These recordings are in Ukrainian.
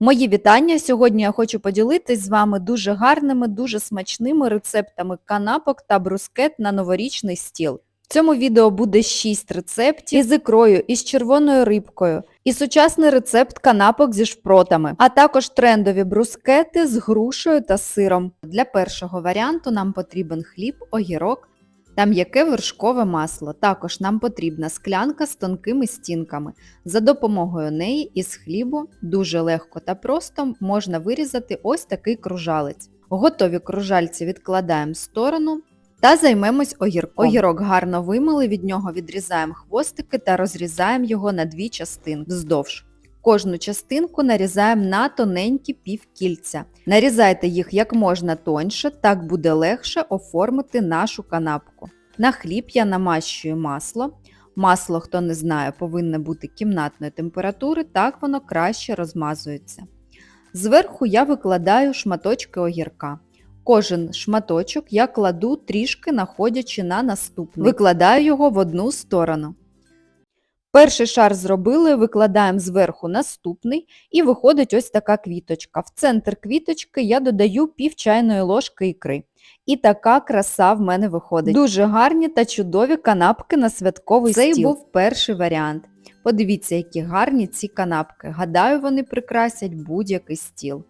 Мої вітання! Сьогодні я хочу поділитись з вами дуже гарними, дуже смачними рецептами канапок та брускет на новорічний стіл. В цьому відео буде 6 рецептів із ікрою, із червоною рибкою, і сучасний рецепт канапок зі шпротами, а також трендові брускети з грушею та сиром. Для першого варіанту нам потрібен хліб, огірок та м'яке вершкове масло. Також нам потрібна склянка з тонкими стінками. За допомогою неї із хлібу дуже легко та просто можна вирізати ось такий кружалець. Готові кружальці відкладаємо в сторону та займемось огірком. Огірок гарно вимили, від нього відрізаємо хвостики та розрізаємо його на дві частинки вздовж. Кожну частинку нарізаємо на тоненькі півкільця. Нарізайте їх як можна тоньше, так буде легше оформити нашу канапку. На хліб я намащую масло. Масло, хто не знає, повинне бути кімнатної температури, так воно краще розмазується. Зверху я викладаю шматочки огірка. Кожен шматочок я кладу трішки находячи на наступний. Викладаю його в одну сторону. Перший шар зробили, викладаємо зверху наступний і виходить ось така квіточка. В центр квіточки я додаю пів чайної ложки ікри. І така краса в мене виходить. Дуже гарні та чудові канапки на святковий Цей стіл. був перший варіант. Подивіться, які гарні ці канапки. Гадаю, вони прикрасять будь-який стіл.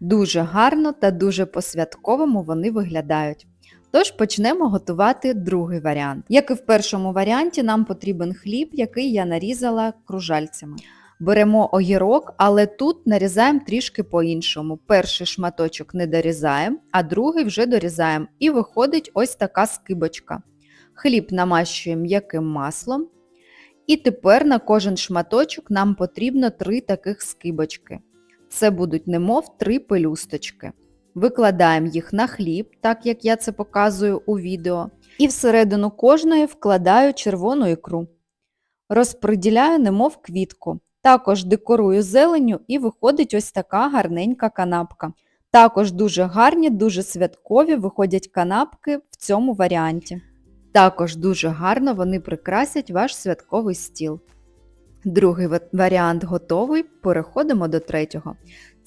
Дуже гарно та дуже по-святковому вони виглядають. Тож почнемо готувати другий варіант. Як і в першому варіанті, нам потрібен хліб, який я нарізала кружальцями. Беремо огірок, але тут нарізаємо трішки по-іншому. Перший шматочок не дорізаємо, а другий вже дорізаємо. І виходить ось така скибочка. Хліб намащуємо м'яким маслом. І тепер на кожен шматочок нам потрібно три таких скибочки. Це будуть немов три пелюсточки. Викладаємо їх на хліб, так як я це показую у відео, і всередину кожної вкладаю червону ікру. Розподіляю немов квітку. Також декорую зеленю і виходить ось така гарненька канапка. Також дуже гарні, дуже святкові виходять канапки в цьому варіанті. Також дуже гарно вони прикрасять ваш святковий стіл. Другий варіант готовий, переходимо до третього.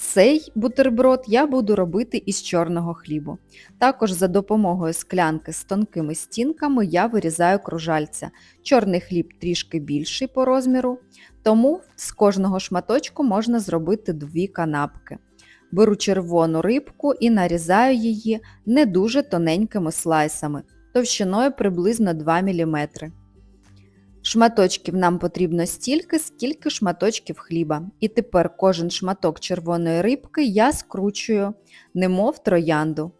Цей бутерброд я буду робити із чорного хлібу. Також за допомогою склянки з тонкими стінками я вирізаю кружальця. Чорний хліб трішки більший по розміру, тому з кожного шматочку можна зробити дві канапки. Беру червону рибку і нарізаю її не дуже тоненькими слайсами, товщиною приблизно 2 мм. Шматочків нам потрібно стільки, скільки шматочків хліба. І тепер кожен шматок червоної рибки я скручую, немов троянду.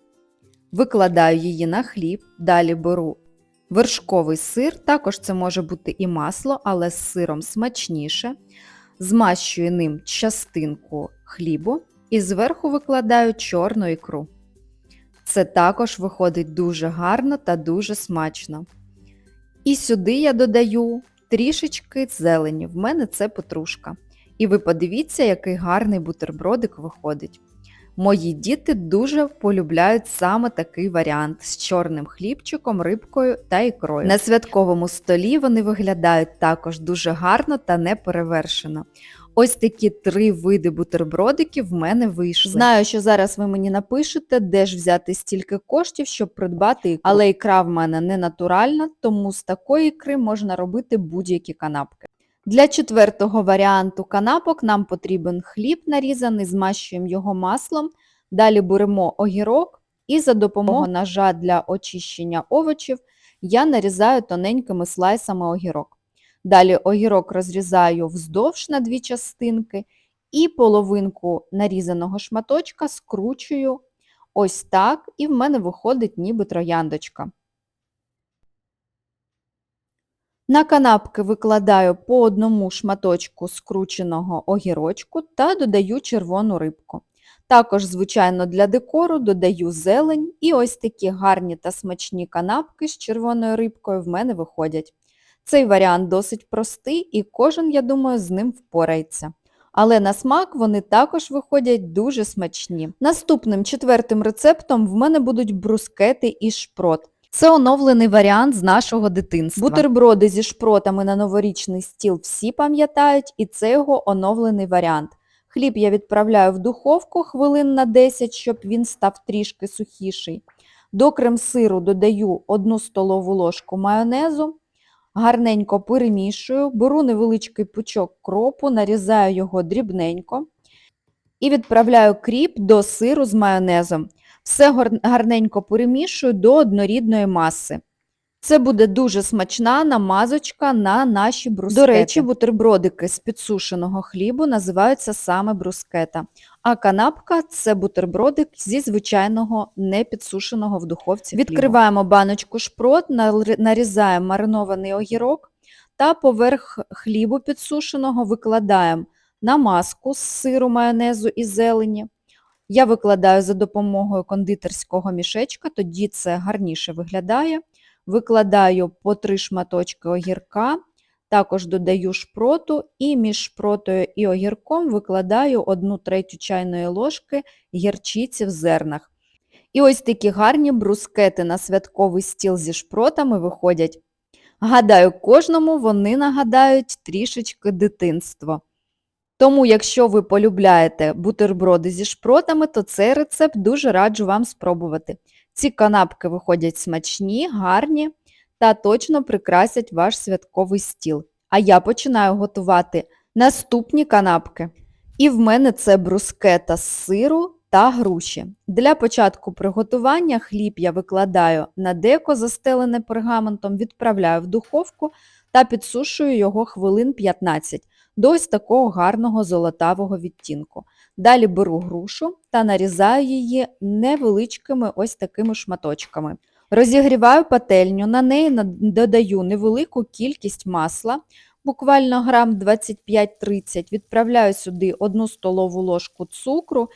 Викладаю її на хліб, далі беру вершковий сир, також це може бути і масло, але з сиром смачніше. Змащую ним частинку хлібу і зверху викладаю чорну ікру. Це також виходить дуже гарно та дуже смачно. І сюди я додаю трішечки зелені, в мене це петрушка. І ви подивіться, який гарний бутербродик виходить. Мої діти дуже полюбляють саме такий варіант з чорним хлібчиком, рибкою та ікрою. На святковому столі вони виглядають також дуже гарно та неперевершено. Ось такі три види бутербродиків в мене вийшли. Знаю, що зараз ви мені напишете, де ж взяти стільки коштів, щоб придбати ікру. Але ікра в мене не натуральна, тому з такої ікри можна робити будь-які канапки. Для четвертого варіанту канапок нам потрібен хліб нарізаний, змащуємо його маслом. Далі беремо огірок і за допомогою ножа для очищення овочів я нарізаю тоненькими слайсами огірок. Далі огірок розрізаю вздовж на дві частинки і половинку нарізаного шматочка скручую ось так, і в мене виходить ніби трояндочка. На канапки викладаю по одному шматочку скрученого огірочку та додаю червону рибку. Також, звичайно, для декору додаю зелень і ось такі гарні та смачні канапки з червоною рибкою в мене виходять. Цей варіант досить простий і кожен, я думаю, з ним впорається. Але на смак вони також виходять дуже смачні. Наступним четвертим рецептом в мене будуть брускети із шпрот. Це оновлений варіант з нашого дитинства. Бутерброди зі шпротами на новорічний стіл всі пам'ятають, і це його оновлений варіант. Хліб я відправляю в духовку хвилин на 10, щоб він став трішки сухіший. До крем-сиру додаю 1 столову ложку майонезу, гарненько перемішую, беру невеличкий пучок кропу, нарізаю його дрібненько і відправляю кріп до сиру з майонезом. Все гарненько перемішую до однорідної маси. Це буде дуже смачна намазочка на наші брускети. До речі, бутербродики з підсушеного хлібу називаються саме брускета, а канапка це бутербродик зі звичайного непідсушеного в духовці. Відкриваємо баночку шпрот, нарізаємо маринований огірок та поверх хлібу підсушеного викладаємо намазку з сиру, майонезу і зелені. Я викладаю за допомогою кондитерського мішечка, тоді це гарніше виглядає. Викладаю по три шматочки огірка, також додаю шпроту і між шпротою і огірком викладаю 1 третю чайної ложки гірчиці в зернах. І ось такі гарні брускети на святковий стіл зі шпротами виходять. Гадаю, кожному вони нагадають трішечки дитинство. Тому, якщо ви полюбляєте бутерброди зі шпротами, то цей рецепт дуже раджу вам спробувати. Ці канапки виходять смачні, гарні та точно прикрасять ваш святковий стіл. А я починаю готувати наступні канапки. І в мене це брускета з сиру та груші. Для початку приготування хліб я викладаю на деко, застелене пергаментом, відправляю в духовку та підсушую його хвилин 15 до ось такого гарного золотавого відтінку. Далі беру грушу та нарізаю її невеличкими ось такими шматочками. Розігріваю пательню, на неї додаю невелику кількість масла, буквально грам 25-30, відправляю сюди 1 столову ложку цукру.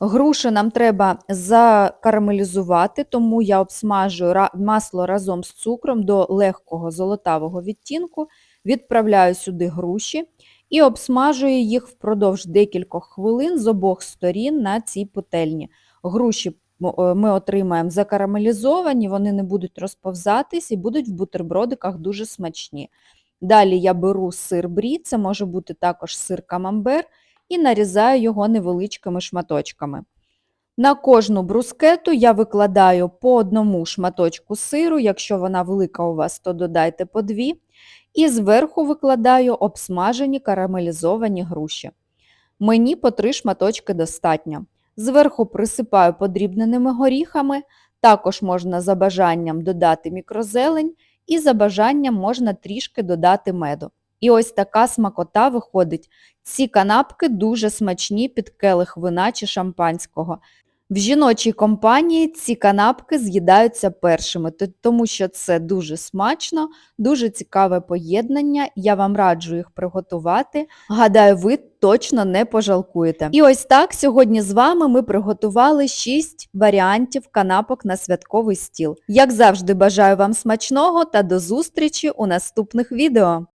Груші нам треба закарамелізувати, тому я обсмажую масло разом з цукром до легкого золотавого відтінку, відправляю сюди груші і обсмажую їх впродовж декількох хвилин з обох сторін на цій пательні. Груші е, ми отримаємо закарамелізовані, вони не будуть розповзатись і будуть в бутербродиках дуже смачні. Далі я беру сир брі, це може бути також сир камамбер, і нарізаю його невеличкими шматочками. На кожну брускету я викладаю по одному шматочку сиру, якщо вона велика у вас, то додайте по дві. І зверху викладаю обсмажені карамелізовані груші. Мені по три шматочки достатньо. Зверху присипаю подрібненими горіхами, також можна за бажанням додати мікрозелень і за бажанням можна трішки додати меду. І ось така смакота виходить. Ці канапки дуже смачні під келих вина чи шампанського. В жіночій компанії ці канапки з'їдаються першими, тому що це дуже смачно, дуже цікаве поєднання. Я вам раджу їх приготувати. Гадаю, ви точно не пожалкуєте. І ось так сьогодні з вами ми приготували 6 варіантів канапок на святковий стіл. Як завжди, бажаю вам смачного та до зустрічі у наступних відео.